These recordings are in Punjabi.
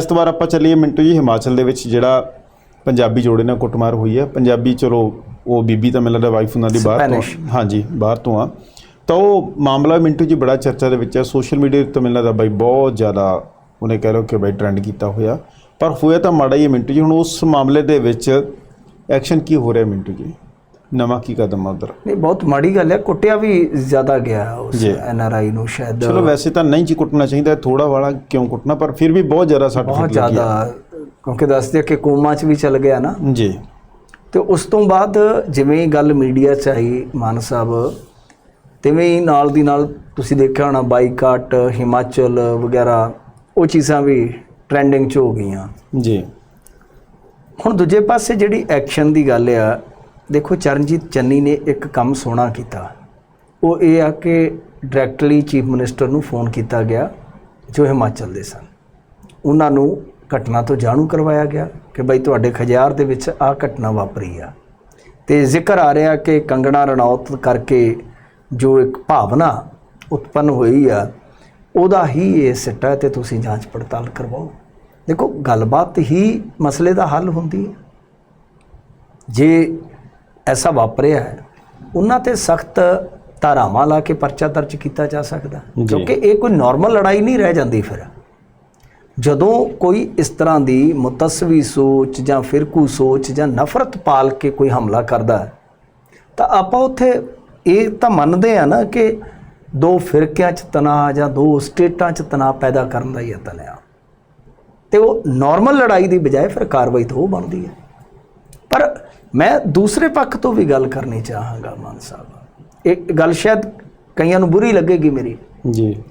ਇਸ ਤੋਂ ਬਾਅਦ ਆਪਾਂ ਚੱਲੀਏ ਮਿੰਟੂ ਜੀ ਹਿਮਾਚਲ ਦੇ ਵਿੱਚ ਜਿਹੜਾ ਪੰਜਾਬੀ ਜੋੜੇ ਨਾਲ ਕੁੱਟਮਾਰ ਹੋਈ ਹੈ। ਪੰਜਾਬੀ ਚਲੋ ਉਹ ਬੀਬੀ ਤਾਂ ਮੈਨੂੰ ਲੱਗਦਾ ਵਾਈਫ ਉਹਨਾਂ ਦੀ ਬਾਹਰ ਤੋਂ। ਹਾਂਜੀ ਬਾਹਰ ਤੋਂ ਆ। ਤਾਂ ਉਹ ਮਾਮਲਾ ਮਿੰਟੂ ਜੀ ਬੜਾ ਚਰਚਾ ਦੇ ਵਿੱਚ ਹੈ ਸੋਸ਼ਲ ਮੀਡੀਆ ਤੇ ਮੈਨੂੰ ਲੱਗਦਾ ਬਾਈ ਬਹੁਤ ਜ਼ਿਆਦਾ ਉਹਨੇ ਕਹਿ ਲਓ ਕਿ ਬਾਈ ਟ੍ਰੈਂਡ ਕੀਤਾ ਹੋਇਆ। ਪਰ ਹੋਇਆ ਤਾਂ ਮਾੜਾ ਹੀ ਹੈ ਮਿੰਟੂ ਜੀ। ਹੁਣ ਉਸ ਮਾਮਲੇ ਦੇ ਵਿੱਚ ਐਕਸ਼ਨ ਕੀ ਹੋ ਰਿਹਾ ਮਿੰਟੂ ਜੀ? ਨਵਾਂ ਕੀ ਕਦਮ ਆ ਉਧਰ? ਨਹੀਂ ਬਹੁਤ ਮਾੜੀ ਗੱਲ ਹੈ ਕੁੱਟਿਆ ਵੀ ਜ਼ਿਆਦਾ ਗਿਆ ਉਸ ਜੀ। ਐਨ ਆਰ ਆਈ ਨੂੰ ਸ਼ਾਇਦ। ਚਲੋ ਵੈਸੇ ਤਾਂ ਨਹੀਂ ਜੀ ਕੁੱਟਣਾ ਚਾਹੀਦਾ ਥੋੜਾ ਵਾਲਾ ਕਿਉਂ ਕੁੱਟਣਾ ਪਰ ਫਿਰ ਵੀ ਬਹੁਤ ਜ਼ਿਆਦਾ ਸੱਟ ਬਹੁਤ। ਜ਼ਿਆਦਾ ਕਿਉਂਕਿ ਦੱਸਦੇ ਕਿ ਕੋਮਾ 'ਚ ਵੀ ਚਲ ਗਿਆ ਨਾ। ਜੀ। ਤੇ ਉਸ ਤੋਂ ਬਾਅਦ ਜਿਵੇਂ ਗੱਲ ਮੀਡੀਆ 'ਚ ਆਈ ਮਾਨ ਸਾਹਿਬ ਤਿਵੇਂ ਹੀ ਨਾਲ ਦੀ ਨਾਲ ਤੁਸੀਂ ਦੇਖਿਆ ਹੋਣਾ ਬਾਈਕਾਟ ਹਿਮਾਚਲ ਵਗੈਰਾ ਉਹ ਚੀਜ਼ਾਂ ਵੀ ਟ੍ਰੈਂਡਿੰਗ 'ਚ ਹੋ ਗਈਆਂ। ਜੀ। ਹੁਣ ਦੂਜੇ ਪਾਸੇ ਜਿਹੜੀ ਐਕਸ਼ਨ ਦੀ ਗੱਲ ਆ ਦੇਖੋ, ਚਰਨਜੀਤ ਚੰਨੀ ਨੇ ਇੱਕ ਕੰਮ ਸੋਹਣਾ ਕੀਤਾ। ਉਹ ਇਹ ਆ ਕਿ ਡਾਇਰੈਕਟਲੀ ਚੀਫ ਮਿਨਿਸਟਰ ਨੂੰ ਫੋਨ ਕੀਤਾ ਗਿਆ, ਜੋ ਹਿਮਾਚਲ ਦੇ ਸਨ। ਉਹਨਾਂ ਨੂੰ ਘਟਨਾ ਤੋਂ ਜਾਣੂ ਕਰਵਾਇਆ ਗਿਆ ਕਿ ਬਈ ਤੁਹਾਡੇ ਖਜਿਆਰ ਦੇ ਵਿੱਚ ਆ ਘਟਨਾ ਵਾਪਰੀ ਆ। ਤੇ ਜ਼ਿਕਰ ਆ ਰਿਹਾ ਕਿ ਕੰਗਣਾ ਰਣੌਤ ਕਰਕੇ ਜੋ ਇੱਕ ਭਾਵਨਾ ਉਤਪੰਨ ਹੋਈ ਆ, ਉਹਦਾ ਹੀ ਇਹ ਸਿੱਟਾ ਹੈ ਤੇ ਤੁਸੀਂ ਜਾਂਚ ਪੜਤਾਲ ਕਰਵਾਓ। ਦੇਖੋ, ਗੱਲਬਾਤ ਹੀ ਮਸਲੇ ਦਾ ਹੱਲ ਹੁੰਦੀ ਹੈ। ਜੇ ਐਸਾ ਵਾਪਰਿਆ ਹੈ। ਉਹਨਾਂ ਤੇ ਸਖਤ ਧਾਰਾਵਾਂ ਲਾ ਕੇ ਪਰਚਾ ਦਰਜ ਕੀਤਾ ਜਾ ਸਕਦਾ। ਕਿਉਂਕਿ ਇਹ ਕੋਈ ਨਾਰਮਲ ਲੜਾਈ ਨਹੀਂ ਰਹਿ ਜਾਂਦੀ ਫਿਰ। ਜਦੋਂ ਕੋਈ ਇਸ ਤਰ੍ਹਾਂ ਦੀ ਮੁਤਸਵੀ ਸੋਚ ਜਾਂ ਫਿਰਕੂ ਸੋਚ ਜਾਂ ਨਫ਼ਰਤ ਪਾਲ ਕੇ ਕੋਈ ਹਮਲਾ ਕਰਦਾ ਹੈ ਤਾਂ ਆਪਾਂ ਉੱਥੇ ਇਹ ਤਾਂ ਮੰਨਦੇ ਆ ਨਾ ਕਿ ਦੋ ਫਿਰਕਿਆਂ 'ਚ ਤਣਾਅ ਜਾਂ ਦੋ ਸਟੇਟਾਂ 'ਚ ਤਣਾਅ ਪੈਦਾ ਕਰਨ ਦਾ ਯਤਨ ਆ। ਤੇ ਉਹ ਨਾਰਮਲ ਲੜਾਈ ਦੀ ਬਜਾਏ ਫਿਰ ਕਾਰਵਾਈ ਤਾਂ ਉਹ ਬਣਦੀ ਹੈ। ਪਰ ਮੈਂ ਦੂਸਰੇ ਪੱਖ ਤੋਂ ਵੀ ਗੱਲ ਕਰਨੀ ਚਾਹਾਂਗਾ ਮਾਨ ਸਾਹਿਬ। ਇੱਕ ਗੱਲ ਸ਼ਾਇਦ ਕਈਆਂ ਨੂੰ ਬੁਰੀ ਲੱਗੇਗੀ ਮੇਰੀ। ਜੀ।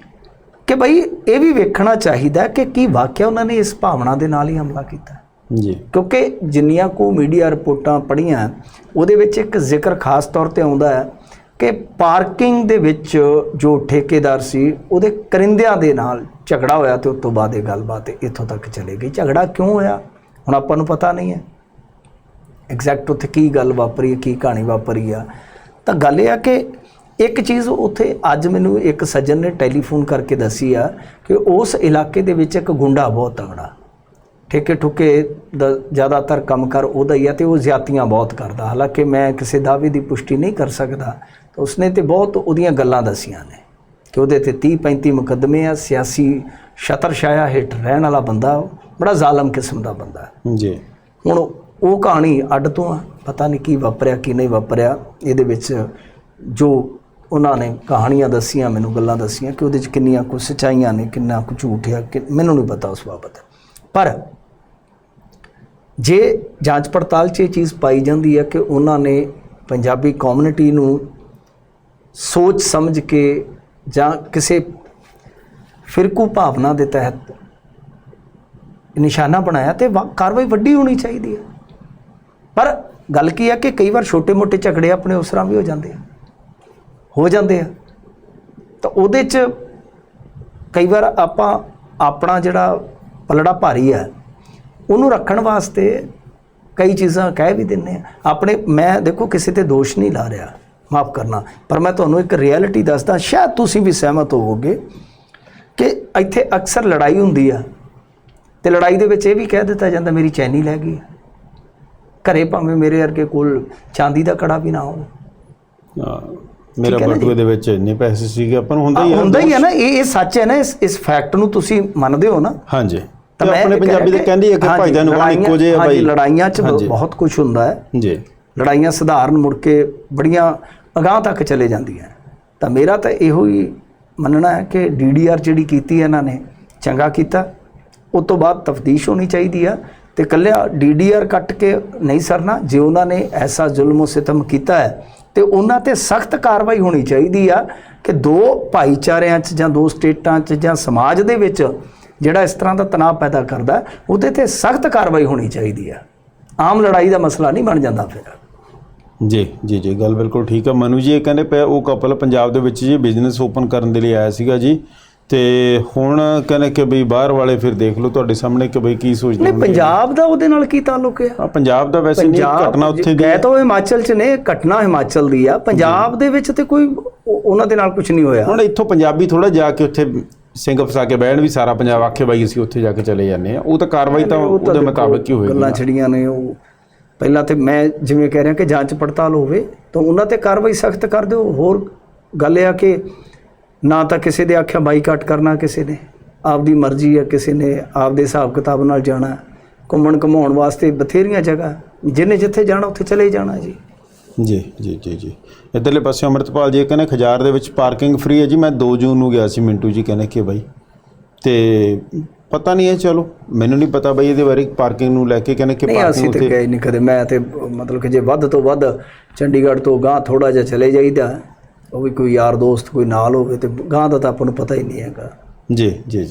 ਕਿ ਭਈ ਇਹ ਵੀ ਵੇਖਣਾ ਚਾਹੀਦਾ ਕਿ ਕੀ ਵਾਕਿਆ ਉਹਨਾਂ ਨੇ ਇਸ ਭਾਵਨਾ ਦੇ ਨਾਲ ਹੀ ਹਮਲਾ ਕੀਤਾ। ਜੀ। ਕਿਉਂਕਿ ਜਿੰਨੀਆਂ ਕੋ ਮੀਡੀਆ ਰਿਪੋਰਟਾਂ ਪੜ੍ਹੀਆਂ ਉਹਦੇ ਵਿੱਚ ਇੱਕ ਜ਼ਿਕਰ ਖਾਸ ਤੌਰ ਤੇ ਆਉਂਦਾ ਹੈ ਕਿ ਪਾਰਕਿੰਗ ਦੇ ਵਿੱਚ ਜੋ ਠੇਕੇਦਾਰ ਸੀ ਉਹਦੇ ਕਰਿੰਦਿਆਂ ਦੇ ਨਾਲ ਝਗੜਾ ਹੋਇਆ ਤੇ ਉਸ ਤੋਂ ਬਾਅਦ ਇਹ ਗੱਲਬਾਤ ਇੱਥੋਂ ਤੱਕ ਚਲੇ ਗਈ। ਝਗੜਾ ਕਿਉਂ ਹੋਇਆ? ਹੁਣ ਆਪਾਂ ਨੂੰ ਪਤਾ ਨਹੀਂ ਹੈ। ਐਗਜ਼ੈਕਟ ਉੱਥੇ ਕੀ ਗੱਲ ਵਾਪਰੀ ਹੈ ਕੀ ਕਹਾਣੀ ਵਾਪਰੀ ਆ। ਤਾਂ ਗੱਲ ਇਹ ਆ ਕਿ ਇੱਕ ਚੀਜ਼ ਉੱਥੇ ਅੱਜ ਮੈਨੂੰ ਇੱਕ ਸੱਜਣ ਨੇ ਟੈਲੀਫੋਨ ਕਰਕੇ ਦੱਸੀ ਆ ਕਿ ਉਸ ਇਲਾਕੇ ਦੇ ਵਿੱਚ ਇੱਕ ਗੁੰਡਾ ਬਹੁਤ ਤਗੜਾ ਠੇਕੇ ਠੁਕੇ ਦਾ ਜ਼ਿਆਦਾਤਰ ਕੰਮ ਕਰ ਉਹਦਾ ਹੀ ਆ ਤੇ ਉਹ ਜ਼ਿਆਤੀਆਂ ਬਹੁਤ ਕਰਦਾ। ਹਾਲਾਂਕਿ ਮੈਂ ਕਿਸੇ ਦਾਅਵੇ ਦੀ ਪੁਸ਼ਟੀ ਨਹੀਂ ਕਰ ਸਕਦਾ। ਤਾਂ ਉਸਨੇ ਤੇ ਬਹੁਤ ਉਹਦੀਆਂ ਗੱਲਾਂ ਦੱਸੀਆਂ ਨੇ ਕਿ ਉਹਦੇ ਤੇ 30 35 ਮੁਕੱਦਮੇ ਆ ਸਿਆਸੀ ਛਤਰਛਾਇਆ ਹੇਠ ਰਹਿਣ ਵਾਲਾ ਬੰਦਾ ਬੜਾ ਜ਼ਾਲਮ ਕਿਸਮ ਦਾ ਬੰਦਾ। ਜੀ। ਹੁਣ ਉਹ ਕਹਾਣੀ ਅੱਡ ਤੋਂ ਆ, ਪਤਾ ਨਹੀਂ ਕੀ ਵਾਪਰਿਆ, ਕੀ ਨਹੀਂ ਵਾਪਰਿਆ। ਇਹਦੇ ਵਿੱਚ ਜੋ ਉਹਨਾਂ ਨੇ ਕਹਾਣੀਆਂ ਦੱਸੀਆਂ, ਮੈਨੂੰ ਗੱਲਾਂ ਦੱਸੀਆਂ ਕਿ ਉਹਦੇ 'ਚ ਕਿੰਨੀਆਂ ਕੁ ਸਚਾਈਆਂ ਨੇ, ਕਿੰਨਾ ਕੁ ਝੂਠ ਆ, ਕਿ ਮੈਨੂੰ ਨਹੀਂ ਪਤਾ ਉਸ ਬਾਬਤ। ਪਰ ਜੇ ਜਾਂਚ ਪੜਤਾਲ 'ਚ ਇਹ ਚੀਜ਼ ਪਾਈ ਜਾਂਦੀ ਹੈ ਕਿ ਉਹਨਾਂ ਨੇ ਪੰਜਾਬੀ ਕਮਿਊਨਿਟੀ ਨੂੰ ਸੋਚ ਸਮਝ ਕੇ ਜਾਂ ਕਿਸੇ ਫਿਰਕੂ ਭਾਵਨਾ ਦੇ ਤਹਿਤ ਨਿਸ਼ਾਨਾ ਬਣਾਇਆ ਤੇ ਵਾ- ਕਾਰਵਾਈ ਵੱਡੀ ਹੋਣੀ ਚਾਹੀਦੀ ਹੈ। ਪਰ ਗੱਲ ਕੀ ਹੈ ਕਿ ਕਈ ਵਾਰ ਛੋਟੇ-ਮੋਟੇ ਝਗੜੇ ਆਪਣੇ ਉਸਰਾਂ ਵੀ ਹੋ ਜਾਂਦੇ ਆ। ਹੋ ਜਾਂਦੇ ਆ। ਤਾਂ ਉਹਦੇ 'ਚ ਕਈ ਵਾਰ ਆਪਾਂ ਆਪਣਾ ਜਿਹੜਾ ਪਲੜਾ ਭਾਰੀ ਹੈ ਉਹਨੂੰ ਰੱਖਣ ਵਾਸਤੇ ਕਈ ਚੀਜ਼ਾਂ ਕਹਿ ਵੀ ਦਿੰਨੇ ਆ। ਆਪਣੇ ਮੈਂ ਦੇਖੋ ਕਿਸੇ ਤੇ ਦੋਸ਼ ਨਹੀਂ ਲਾ ਰਿਹਾ, ਮਾਫ ਕਰਨਾ, ਪਰ ਮੈਂ ਤੁਹਾਨੂੰ ਇੱਕ ਰਿਐਲਿਟੀ ਦੱਸਦਾ, ਸ਼ਾਇਦ ਤੁਸੀਂ ਵੀ ਸਹਿਮਤ ਹੋਵੋਗੇ ਕਿ ਇੱਥੇ ਅਕਸਰ ਲੜਾਈ ਹੁੰਦੀ ਆ। ਤੇ ਲੜਾਈ ਦੇ ਵਿੱਚ ਇਹ ਵੀ ਕਹਿ ਦਿੱਤਾ ਜਾਂਦਾ, ਮੇਰੀ ਚੈਨੀ ਲੈ ਗਈ ਘਰੇ ਭਾਵੇਂ ਮੇਰੇ ਵਰਗੇ ਕੋਲ ਚਾਂਦੀ ਦਾ ਕੜਾ ਵੀ ਨਾ ਹੋਵੇ। ਹਾਂ, ਮੇਰਾ ਹੈ ਨਾ ਬਟੂਏ ਦੇ ਵਿੱਚ ਇੰਨੇ ਪੈਸੇ ਸੀਗੇ ਆਪਾਂ ਨੂੰ ਹੁੰਦਾ ਹੀ ਆ ਹੁੰਦਾ ਹੀ ਹੈ ਨਾ ਇਹ ਇਹ ਸੱਚ ਹੈ ਨਾ ਇਸ ਇਸ ਫੈਕਟ ਨੂੰ ਤੁਸੀਂ ਮੰਨਦੇ ਹੋ ਨਾ। ਹਾਂਜੀ। ਤਾਂ ਆਪਣੇ ਪੰਜਾਬੀ ਦੇ ਕਹਿ- ਕਹਿੰਦੀ ਹੈ ਕਿ ਹਾਂਜੀ, ਭਾਈ ਦਾ ਨਿਵਾਨ ਲੜਾਈਆਂ- ਇੱਕੋ ਜਿਹਾ ਹਾਂਜੀ, ਬਾਈ ਲੜਾਈਆਂ 'ਚ। ਬਹੁਤ ਕੁਝ ਹੁੰਦਾ ਹੈ। ਜੀ। ਲੜਾਈਆਂ ਸਧਾਰਨ ਮੁੜ ਕੇ ਬੜੀਆਂ ਅਗਾਹ ਤੱਕ ਚਲੇ ਜਾਂਦੀਆਂ ਤਾਂ ਮੇਰਾ ਤਾਂ ਇਹੋ ਹੀ ਮੰਨਣਾ ਹੈ ਕਿ ਡੀਡੀਆਰ ਜਿਹੜੀ ਕੀਤੀ ਹੈ ਇਹਨਾਂ ਨੇ ਚੰਗਾ ਕੀਤਾ। ਉਸ ਤੋਂ ਬਾਅਦ ਤਫਤੀਸ਼ ਹੋਣੀ ਚਾਹੀਦੀ ਆ। ਤੇ ਕੱਲਿਆ ਡੀਡੀਆਰ ਕੱਟ ਕੇ ਨਹੀਂ ਸਰਨਾ, ਜੇ ਉਹਨਾਂ ਨੇ ਐਸਾ ਜ਼ੁਲਮ ਸਿਤਮ ਕੀਤਾ ਹੈ, ਤੇ ਉਹਨਾਂ ਤੇ ਸਖਤ ਕਾਰਵਾਈ ਹੋਣੀ ਚਾਹੀਦੀ ਆ ਕਿ ਦੋ ਭਾਈਚਾਰਿਆਂ 'ਚ ਜਾਂ ਦੋ ਸਟੇਟਾਂ 'ਚ ਜਾਂ ਸਮਾਜ ਦੇ ਵਿੱਚ ਜਿਹੜਾ ਇਸ ਤਰ੍ਹਾਂ ਦਾ ਤਣਾਅ ਪੈਦਾ ਕਰਦਾ, ਉਹਦੇ ਤੇ ਸਖਤ ਕਾਰਵਾਈ ਹੋਣੀ ਚਾਹੀਦੀ ਆ। ਆਮ ਲੜਾਈ ਦਾ ਮਸਲਾ ਨਹੀਂ ਬਣ ਜਾਂਦਾ ਫਿਰ। ਜੀ ਜੀ ਜੀ, ਗੱਲ ਬਿਲਕੁਲ ਠੀਕ ਹੈ ਮਨੂ ਜੀ ਇਹ ਕਹਿੰਦੇ ਪਏ ਉਹ ਕਪਲ ਪੰਜਾਬ ਦੇ ਵਿੱਚ ਜੀ ਬਿਜ਼ਨਸ ਓਪਨ ਕਰਨ ਦੇ ਲਈ ਆਇਆ ਸੀਗਾ ਜੀ। ਤੇ ਹੁਣ ਕਹਿੰਦੇ ਕਿ ਬਈ ਬਾਹਰ ਵਾਲੇ ਫਿਰ ਦੇਖ ਲਓ ਤੁਹਾਡੇ ਸਾਹਮਣੇ ਕਿ ਬਈ ਕੀ ਸੋਚਦੇ ਹੋਣਗੇ। ਪੰਜਾਬ ਦਾ ਉਹਦੇ ਨਾਲ ਕੀ ਤਾਲੁਕ ਹੈ ਹਾਂ, ਪੰਜਾਬ ਦਾ ਵੈਸੇ ਨਹੀਂ ਘਟਨਾ ਉੱਥੇ ਦੀ ਗਏ ਤਾਂ ਉਹ ਹਿਮਾਚਲ ਚ ਨੇ ਘਟਨਾ ਹਿਮਾਚਲ ਦੀ ਆ। ਪੰਜਾਬ ਦੇ ਵਿੱਚ ਤੇ ਕੋਈ ਉਹ- ਉਹਨਾਂ ਦੇ ਨਾਲ ਕੁਝ ਨਹੀਂ ਹੋਇਆ। ਹੁਣ ਇੱਥੋਂ ਪੰਜਾਬੀ ਥੋੜਾ ਜਾ ਕੇ ਉੱਥੇ ਸਿੰਘ ਫਸਾ ਕੇ ਬਹਿਣ ਵੀ ਸਾਰਾ ਪੰਜਾਬ ਆਖੇ ਬਾਈ ਅਸੀਂ ਉੱਥੇ ਜਾ ਕੇ ਚਲੇ ਜਾਂਦੇ ਆ ਉਹ ਤਾਂ ਕਾਰਵਾਈ ਤਾਂ ਉਹ ਤਾਂ ਉਹਦੇ ਮੁਤਾਬਕ ਹੀ ਹੋਏਗੀ ਗੱਲਾਂ ਨਾ। ਛੜੀਆਂ ਨੇ ਉਹ। ਪਹਿਲਾਂ ਤੇ ਮੈਂ ਜਿਵੇਂ ਕਹਿ ਰਿਹਾ ਕਿ ਜਾਂਚ ਪੜਤਾਲ ਹੋਵੇ ਤਾਂ ਉਹਨਾਂ ਤੇ ਕਾਰਵਾਈ ਸਖਤ ਕਰ ਦਿਓ। ਹੋਰ ਗੱਲ ਇਹ ਆ ਕਿ ਨਾ ਤਾਂ ਕਿਸੇ ਦੇ ਆਖਿਆ ਬਾਈਕਾਟ ਕਰਨਾ ਕਿਸੇ ਨੇ। ਆਪਦੀ ਮਰਜ਼ੀ ਹੈ ਕਿਸੇ ਨੇ ਆਪਦੇ ਹਿਸਾਬ ਕਿਤਾਬ ਨਾਲ ਜਾਣਾ। ਘੁੰਮਣ ਘਮਾਉਣ ਵਾਸਤੇ ਬਥੇਰੀਆਂ ਜਗ੍ਹਾ। ਜਿਹਨੇ ਜਿੱਥੇ ਜਾਣਾ ਉੱਥੇ ਚਲੇ ਜਾਣਾ ਜੀ। ਜੀ ਜੀ ਜੀ ਜੀ। ਇਧਰਲੇ ਪਾਸੇ ਅਮਰਤਪਾਲ ਜੀ ਕਹਿੰਦੇ ਖਜਾਰ ਦੇ ਵਿੱਚ ਪਾਰਕਿੰਗ ਫ੍ਰੀ ਹੈ ਜੀ। ਮੈਂ 2 ਜੂਨ ਨੂੰ ਗਿਆ ਸੀ ਮਿੰਟੂ ਜੀ ਕਹਿੰਦੇ ਕਿ ਬਾਈ। ਤੇ ਪਤਾ ਨਹੀਂ ਹੈ ਚਲੋ ਮੈਨੂੰ ਨਹੀਂ ਪਤਾ ਬਾਈ ਇਹਦੇ ਬਾਰੇ ਪਾਰਕਿੰਗ ਨੂੰ ਲੈ ਕੇ ਕਹਿੰਦੇ ਕਿ ਨਹੀਂ ਪਾਰਕਿੰਗ ਅਸੀਂ ਤੇ ਗਏ ਨਹੀਂ ਕਦੇ। ਮੈਂ ਤੇ ਮਤਲਬ ਕਿ ਜੇ ਵੱਧ ਤੋਂ ਵੱਧ ਚੰਡੀਗੜ੍ਹ ਤੋਂ ਗਾਂ ਥੋੜਾ ਜਿਹਾ ਚਲੇ ਜਾਈਦਾ। ਉਹ ਵੀ ਕੋਈ ਯਾਰ ਦੋਸਤ ਕੋਈ ਨਾਲ ਹੋਵੇ ਤੇ ਗਾਂ ਦਾ ਤਾਂ ਆਪਾਂ ਨੂੰ ਪਤਾ ਹੀ ਨਹੀਂ ਹੈਗਾ। ਜੀ ਜੀ ਜੀ।